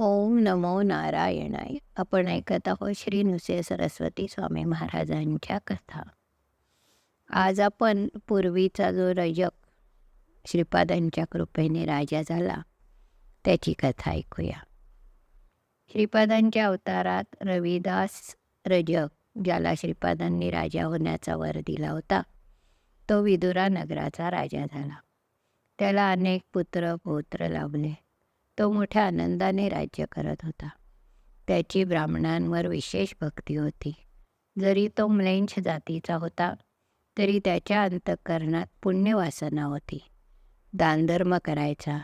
ओम नमो नारायणाय. आपण ऐकत आहोत श्री नुसे सरस्वती स्वामी महाराजांच्या कथा. आज आपण पूर्वीचा जो रजक श्रीपादांच्या कृपेने राजा झाला त्याची कथा ऐकूया. श्रीपादांच्या अवतारात रविदास रजक ज्याला श्रीपादांनी राजा होण्याचा वर दिला होता तो विदुरा नगराचा राजा झाला. त्याला अनेक पुत्र पौत्र लाभले. तो मोठ्या आनंदाने राज्य करत होता. त्याची ब्राह्मणांवर विशेष भक्ती होती. जरी तो म्लेंछ जातीचा होता तरी त्याच्या अंतःकरणात पुण्यवासना होती. दानधर्म करायचा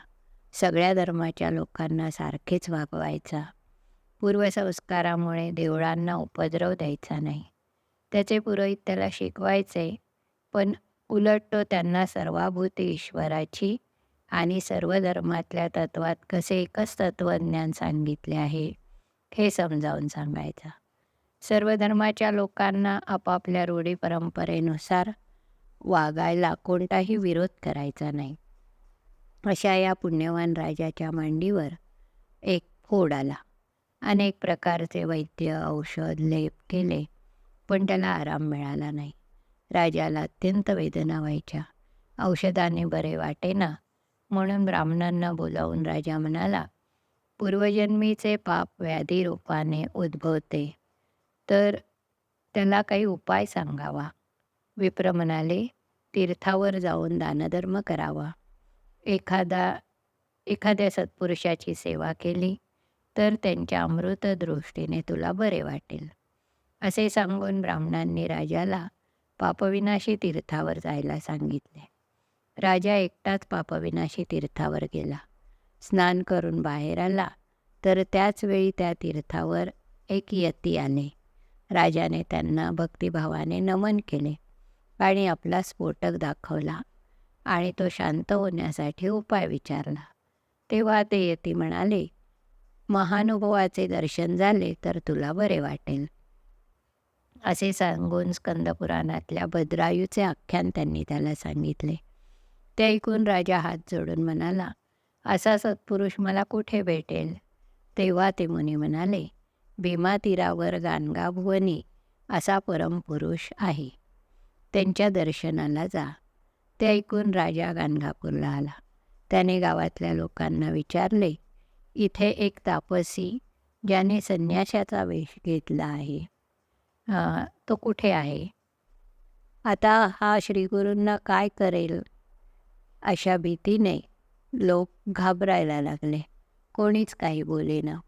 सगळ्या धर्माच्या लोकांना सारखेच वागवायचा. पूर्वसंस्कारामुळे देवळांना उपद्रव द्यायचा नाही. त्याचे पुरोहित त्याला शिकवायचे पण उलट तो त्यांना सर्वाभूती ईश्वराची आणि सर्व धर्मातल्या तत्वात कसे एकच तत्वज्ञान सांगितले आहे हे समजावून सांगायचा. सर्व धर्माच्या लोकांना आपापल्या रूढी परंपरेनुसार वागायला कोणताही विरोध करायचा नाही. अशा या पुण्यवान राजाच्या मांडीवर एक फोड आला. अनेक प्रकारचे वैद्य औषध लेप केले पण त्याला आराम मिळाला नाही. राजाला अत्यंत वेदना व्हायच्या. औषधाने बरे वाटेना म्हणून ब्राह्मणांना बोलावून राजा म्हणाला पूर्वजन्मीचे पाप व्याधी रूपाने उद्भवते. तर त्याला काही उपाय सांगावा. विप्र म्हणाले तीर्थावर जाऊन दानधर्म करावा. एखादा एखाद्या सत्पुरुषाची सेवा केली तर त्यांच्या अमृत दृष्टीने तुला बरे वाटेल. असे सांगून ब्राह्मणांनी राजाला पापविनाशी तीर्थावर जायला सांगितले. राजा एकटाच पापविनाशी तीर्थावर गेला. स्नान करून बाहेर आला. तर त्याच वेळी त्या तीर्थावर एक यती आले. राजाने त्यांना भक्तिभावाने नमन केले आणि आपला स्फोटक दाखवला आणि तो शांत होण्यासाठी उपाय विचारला. तेव्हा ते यती म्हणाले महानुभवाचे दर्शन झाले तर तुला बरे वाटेल. असे सांगून स्कंदपुराणातल्या भद्रायूचे आख्यान त्यांनी त्याला सांगितले. ते ऐकून राजा हात जोडून म्हणाला असा सत्पुरुष मला कुठे भेटेल? तेव्हा ते मुनी म्हणाले भीमा तीरावर गाणगाभुवनी असा परमपुरुष आहे. त्यांच्या दर्शनाला जा. ते ऐकून राजा गाणगापूरला आला. त्याने गावातल्या लोकांना विचारले इथे एक तापसी ज्याने संन्याशाचा वेश घेतला आहे. तो कुठे आहे? आता हा श्रीगुरूंना काय करेल? अशा भीतीने लोक घाबरायला लागले. कोणीच काही बोलेना.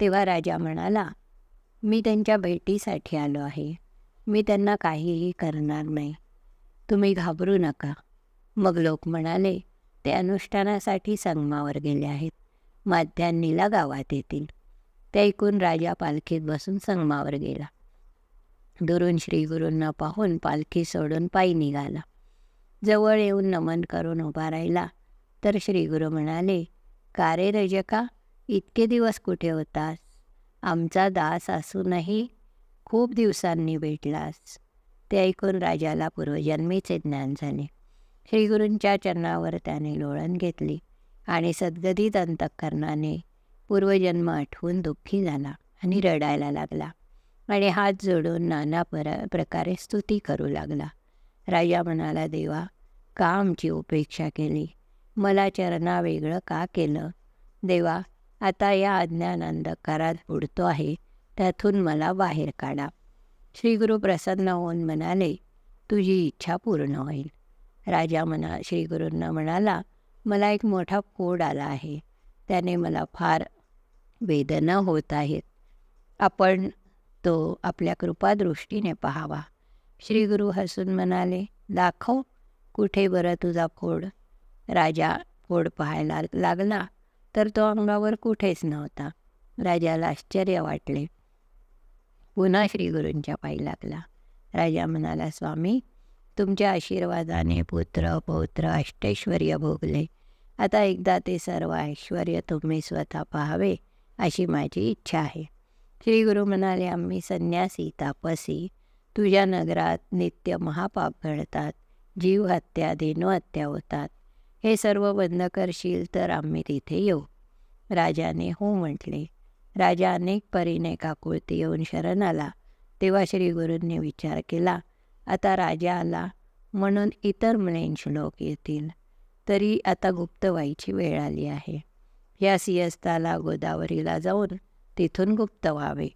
तेव्हा राजा म्हणाला मी त्यांच्या भेटीसाठी आलो आहे. मी त्यांना काहीही करणार नाही. तुम्ही घाबरू नका. मग लोक म्हणाले ते अनुष्ठानासाठी संगमावर गेले आहेत. माध्यान्नीला गावात येतील. ते ऐकून राजा पालखीत बसून संगमावर गेला. दुरून श्रीगुरूंना पाहून पालखी सोडून पायी निघाला. जवळ येऊन नमन करून उभा राहिला. तर श्रीगुरु म्हणाले का रे रजका इतके दिवस कुठे होतास? आमचा दास असूनही खूप दिवसांनी भेटलास. ते ऐकून राजाला पूर्वजन्मीचे ज्ञान झाले. श्रीगुरूंच्या चरणावर त्याने लोळण घेतली आणि सद्गदित अंतःकरणाने पूर्वजन्म आठवून दुःखी झाला आणि रडायला लागला आणि हात जोडून नाना पर प्रकारे स्तुती करू लागला. राजा म्हणाला देवा का आमची उपेक्षा केली? मला चरणा वेगळं का केलं? देवा आता या अज्ञान अंधकारात बुडतो आहे त्यातून मला बाहेर काढा. श्रीगुरु प्रसन्न होऊन म्हणाले तुझी इच्छा पूर्ण होईल. राजा म्हणा श्रीगुरूंना म्हणाला मला एक मोठा कोड आला आहे. त्याने मला फार वेदना होत आहेत. आपण तो आपल्या कृपादृष्टीने पाहावा. श्रीगुरु हसून म्हणाले दाखव कुठे बरं तुझा फोड? राजा फोड पाहायला लागला तर तो अंगावर कुठेच नव्हता. राजाला आश्चर्य वाटले. पुन्हा श्रीगुरूंच्या पायी लागला. राजा म्हणाला स्वामी तुमच्या आशीर्वादाने पुत्र पौत्र अष्टैश्वर्य भोगले. आता एकदा ते सर्व ऐश्वर तुम्ही स्वतः पाहावे अशी माझी इच्छा आहे. श्रीगुरू म्हणाले आम्ही संन्यासी तापसी तुझ्या नगरात नित्य महापाप घडतात जीवहत्या धेनुहत्या होतात. हे सर्व बंद करशील तर आम्ही तिथे येऊ. राजाने हो म्हटले. राजा अनेक परीने काकुळती येऊन शरण आला तेव्हा श्री गुरूंनी विचार केला आता राजा आला म्हणून इतर म्लेंछ श्लोक येतील. तरी आता गुप्त व्हायची वेळ आली आहे. या सिंहस्थाला गोदावरीला जाऊन तिथून गुप्त व्हावे.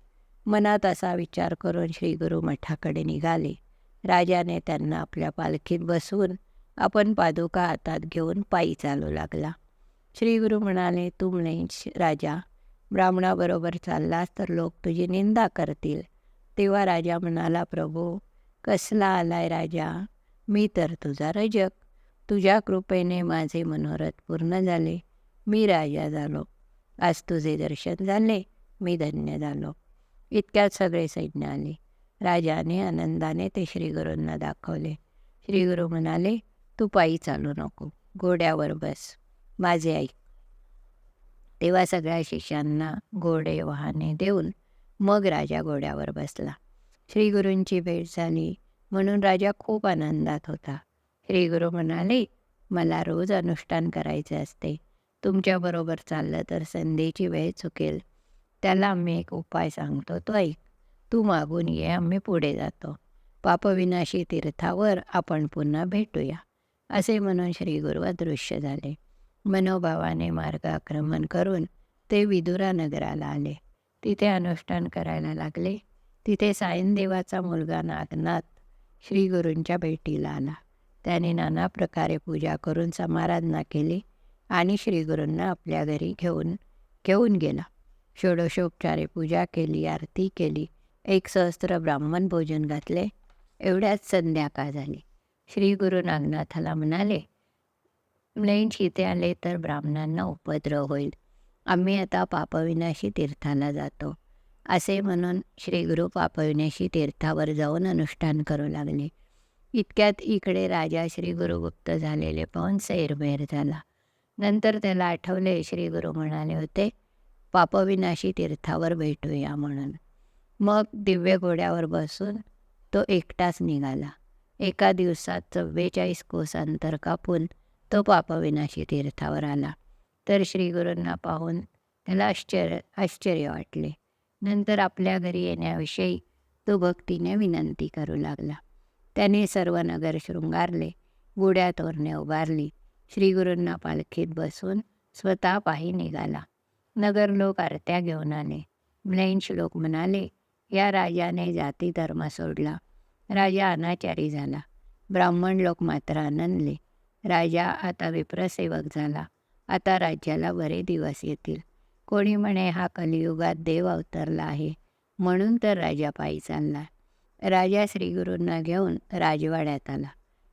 मनात असा विचार करून श्रीगुरु मठाकडे निघाले. राजाने त्यांना आपल्या पालखीत बसवून आपण पादुका हातात घेऊन पायी चालू लागला. श्री गुरु म्हणाले तू म्लेंछ राजा ब्राह्मणाबरोबर चाललास तर लोक तुझी निंदा करतील. तेव्हा राजा म्हणाला प्रभू कसला आलाय राजा? मी तर तुझा रजक. तुझ्या कृपेने माझे मनोरथ पूर्ण झाले. मी राजा झालो. आज तुझे दर्शन झाले. मी धन्य झालो. इतक्यात सगळे सैन्य आले. राजाने आनंदाने ते श्रीगुरूंना दाखवले. श्रीगुरू म्हणाले तू पायी चालू नको. घोड्यावर बस. माझे ऐक तेव्हा सगळ्या शिष्यांना घोडे वाहने देऊन मग राजा घोड्यावर बसला. श्रीगुरूंची भेट झाली. म्हणून राजा खूप आनंदात होता. श्रीगुरू म्हणाले मला रोज अनुष्ठान करायचे असते. तुमच्याबरोबर चाललं तर संधीची वेळ चुकेल. त्याला आम्ही एक उपाय सांगतो. तो ऐक. तू मागून ये आम्ही पुढे जातो. पापविनाशी तीर्थावर आपण पुन्हा भेटूया. असे म्हणून श्रीगुरू दृश्य झाले. मनोभावाने मार्गाक्रमण करून ते विदुरा नगराला आले. तिथे अनुष्ठान करायला लागले. तिथे सायनदेवाचा मुलगा नागनाथ श्रीगुरूंच्या भेटीला आला. त्याने नाना प्रकारे पूजा करून समाराधना केली आणि श्रीगुरूंना आपल्या घरी घेऊन घेऊन गेला. षोडशोपचारे पूजा केली आरती केली एक सहस्त्र ब्राह्मण भोजन घातले एवढ्याच संध्याकाळ झाली. श्री गुरु नागनाथाला म्हणाले म्लेंच इथे आले तर ब्राह्मणांना उपद्रव होईल. आम्ही आता पापविनाशी तीर्थाला जातो. असे म्हणून श्रीगुरु पापविनाशी तीर्थावर जाऊन अनुष्ठान करू लागले. इतक्यात इकडे राजा श्रीगुरु गुप्त झालेले पाहून सैरभैर झाला. नंतर त्याला आठवले श्रीगुरु म्हणाले होते पापविनाशी तीर्थावर भेटूया म्हणून. मग दिव्य घोड्यावर बसून तो एकटाच निघाला. एका दिवसात चव्वेचाळीस कोस अंतर कापून तो पापविनाशी तीर्थावर आला. तर श्रीगुरूंना पाहून त्याला आश्चर्य आश्चर्य वाटले. नंतर आपल्या घरी येण्याविषयी तो भक्तीने विनंती करू लागला. त्याने सर्व नगर शृंगारले गुड्या तोरणे उभारली. श्रीगुरूंना पालखीत बसून स्वतः पायी निघाला. नगर लोक आरत्या घेऊन आले. ब्लैंच लोक म्हणाले या राजाने जाती धर्म सोडला. राजा अनाचारी झाला. ब्राह्मण लोक मात्र आनंदले. राजा आता विप्रसेवक झाला. आता राज्याला बरे दिवस येतील. कोणी म्हणे हा कलियुगात देव अवतरला आहे. म्हणून तर राजा पायी चालला. राजा श्रीगुरूंना घेऊन राजवाड्यात आला.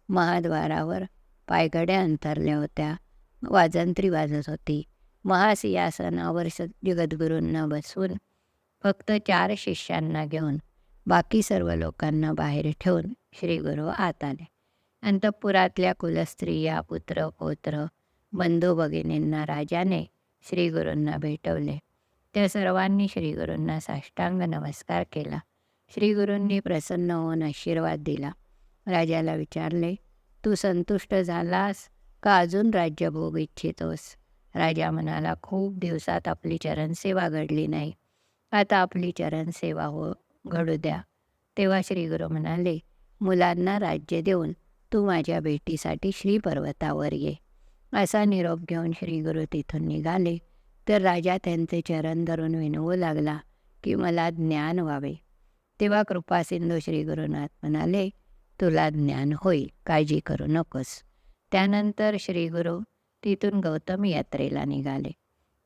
महाद्वारावर पायगड्या अंतरल्या होत्या. वाजंत्री वाजत होती. महासिंहासनावर स जगद्गुरूंना बसवून फक्त चार शिष्यांना घेऊन बाकी सर्व लोकांना बाहेर ठेवून श्रीगुरू आत आले. अंतपुरातल्या कुलस्त्रिया पुत्र पौत्र बंधू भगिनींना राजाने श्रीगुरूंना भेटवले. त्या सर्वांनी श्रीगुरूंना साष्टांग नमस्कार केला. श्रीगुरूंनी प्रसन्न होऊन आशीर्वाद दिला. राजाला विचारले तू संतुष्ट झालास? का अजून राज्यभोग इच्छितोस? राजा म्हणाला खूप दिवसात आपली चरणसेवा घडली नाही. आता आपली चरणसेवा हो घडू द्या. तेव्हा श्रीगुरु म्हणाले मुलांना राज्य देऊन तू माझ्या भेटीसाठी श्रीपर्वतावर ये. असा निरोप घेऊन श्रीगुरु तिथून निघाले. तर राजा त्यांचे चरण धरून विनवू लागला की मला ज्ञान व्हावे. तेव्हा कृपासिंधू श्रीगुरुनाथ म्हणाले तुला ज्ञान होईल काळजी करू नकोस. त्यानंतर श्रीगुरु तिथून गौतमी यात्रेला निघाले.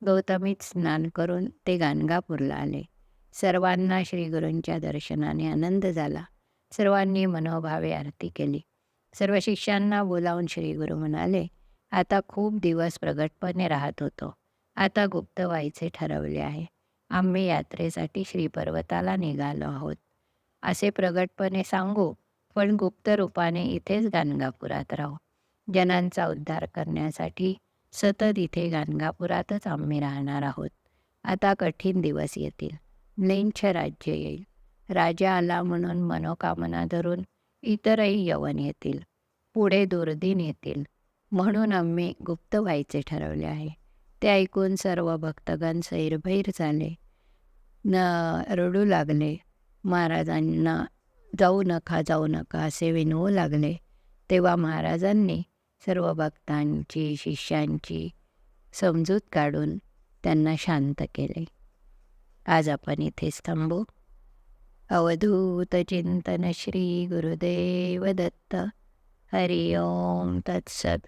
गौतमीत स्नान करून ते गाणगापूरला आले. सर्वांना श्रीगुरूंच्या दर्शनाने आनंद झाला. सर्वांनी मनोभावे आरती केली. सर्व शिष्यांना बोलावून श्रीगुरू म्हणाले आता खूप दिवस प्रगटपणे राहत होतो. आता गुप्त व्हायचे ठरवले आहे. आम्ही यात्रेसाठी श्रीपर्वताला निघालो आहोत. असे प्रगटपणे सांगू पण गुप्त रूपाने इथेच गाणगापुरात राहू. जनांचा उद्धार करण्यासाठी सतत इथे गाणगापुरातच आम्ही राहणार आहोत. आता कठीण दिवस येतील. म्लेंछ राज्य येईल. राजा आला म्हणून मनोकामना धरून इतरही यवन येतील. पुढे दुर्दिन येतील. म्हणून आम्ही गुप्त व्हायचे ठरवले आहे. ते ऐकून सर्व भक्तगण सैरभैर झाले. न रडू लागले. महाराजांना जाऊ नका जाऊ नका असे विनवू लागले. तेव्हा महाराजांनी सर्व भक्तांची शिष्यांची समजूत काढून त्यांना शांत केले. आज आपण इथेच थांबू. अवधूत चिंतन श्री गुरुदेव दत्त. हरि ओम तत्सत.